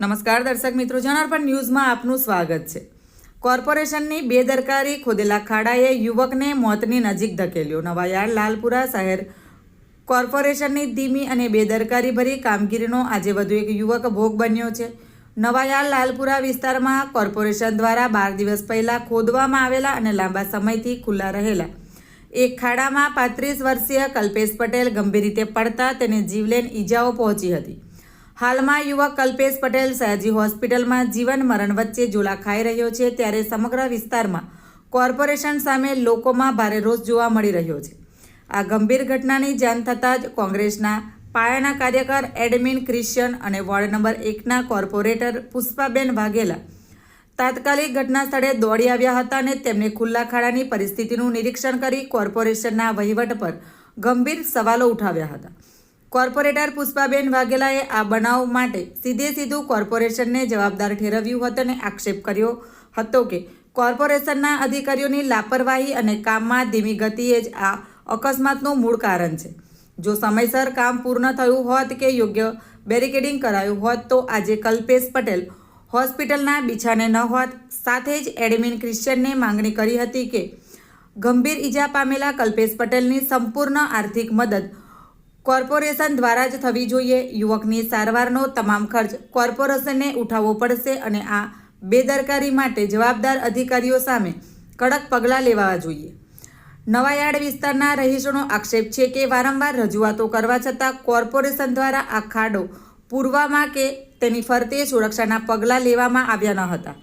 નમસ્કાર દર્શક મિત્રો, જનાર્પણ ન્યૂઝમાં આપનું સ્વાગત છે. કોર્પોરેશનની બેદરકારી ખોદેલા ખાડાએ યુવકને મોતની નજીક ધકેલ્યો. નવાયાર લાલપુરા શહેર કોર્પોરેશનની ધીમી અને બેદરકારી ભરી કામગીરીનો આજે વધુ એક યુવક ભોગ બન્યો છે. નવાયાર લાલપુરા વિસ્તારમાં કોર્પોરેશન દ્વારા બાર દિવસ પહેલાં ખોદવામાં આવેલા અને લાંબા સમયથી ખુલ્લા રહેલા. એક ખાડામાં પાંત્રીસ વર્ષીય કલ્પેશ પટેલ ગંભીર રીતે પડતા તેને જીવલેણ ઈજાઓ પહોંચી હતી. હાલમાં યુવક કલ્પેશ પટેલ સયાજી હોસ્પિટલમાં જીવન મરણ વચ્ચે ઝોલા ખાઈ રહ્યો છે ત્યારે સમગ્ર વિસ્તારમાં કોર્પોરેશન સામે લોકોમાં ભારે રોષ જોવા મળી રહ્યો છે. આ ગંભીર ઘટનાની જાણ થતાં જ કોંગ્રેસના પાયાના કાર્યકર એડમિન ક્રિશ્ચિયન અને વોર્ડ નંબર એકના કોર્પોરેટર પુષ્પાબેન વાઘેલા તાત્કાલિક ઘટના સ્થળે દોડી આવ્યા હતા અને તેમને ખુલ્લા ખાડાની પરિસ્થિતિનું નિરીક્ષણ કરી કોર્પોરેશનના વહીવટ પર ગંભીર સવાલો ઉઠાવ્યા હતા. કોર્પોરેટર પુષ્પાબેન વાઘેલાએ આ બનાવ માટે સીધે સીધું કોર્પોરેશનને જવાબદાર ઠેરવ્યું હતું અને આક્ષેપ કર્યો હતો કે કોર્પોરેશનના અધિકારીઓની લાપરવાહી અને કામમાં ધીમી ગતિએ જ આ અકસ્માતનું મૂળ કારણ છે. જો સમયસર કામ પૂર્ણ થયું હોત કે યોગ્ય બેરિકેડિંગ કરાયું હોત તો આજે કલ્પેશ પટેલ હોસ્પિટલના બિછાને ન હોત. સાથે જ એડમિન ક્રિશ્ચિયનને માંગણી કરી હતી કે ગંભીર ઈજા પામેલા કલ્પેશ પટેલની સંપૂર્ણ આર્થિક મદદ કોર્પોરેશન દ્વારા જ થવી જોઈએ. યુવકની સારવારનો તમામ ખર્ચ કોર્પોરેશનને ઉઠાવવો પડશે અને આ બેદરકારી માટે જવાબદાર અધિકારીઓ સામે કડક પગલાં લેવા જોઈએ. નવાયાર્ડ વિસ્તારના રહીશોનો આક્ષેપ છે કે વારંવાર રજૂઆતો કરવા છતાં કોર્પોરેશન દ્વારા આ ખાડો પૂરવામાં કે તેની ફરતે સુરક્ષાના પગલાં લેવામાં આવ્યા ન હતા.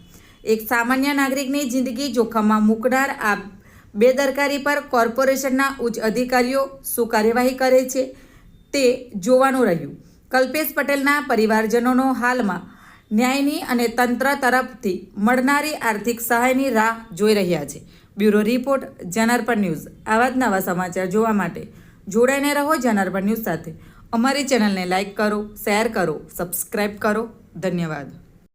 એક સામાન્ય નાગરિકની જિંદગી જોખમમાં મૂકનાર આ બેદરકારી પર કોર્પોરેશનના ઉચ્ચ અધિકારીઓ શું કાર્યવાહી કરે છે? તે જોવાનું રહ્યું. કલ્પેશ પટેલના પરિવારજનોનો હાલમાં ન્યાયની અને તંત્ર તરફથી મળનારી આર્થિક સહાયની રાહ જોઈ રહ્યા છે. Bureau report, Janarpan news. આવા જ નવા સમાચાર જોવા માટે જોડાઈને રહો જનાર્પણ ન્યૂઝ સાથે. અમારી ચેનલને લાઇક કરો, શેર કરો સબસ્ક્રાઈબ કરો. ધન્યવાદ.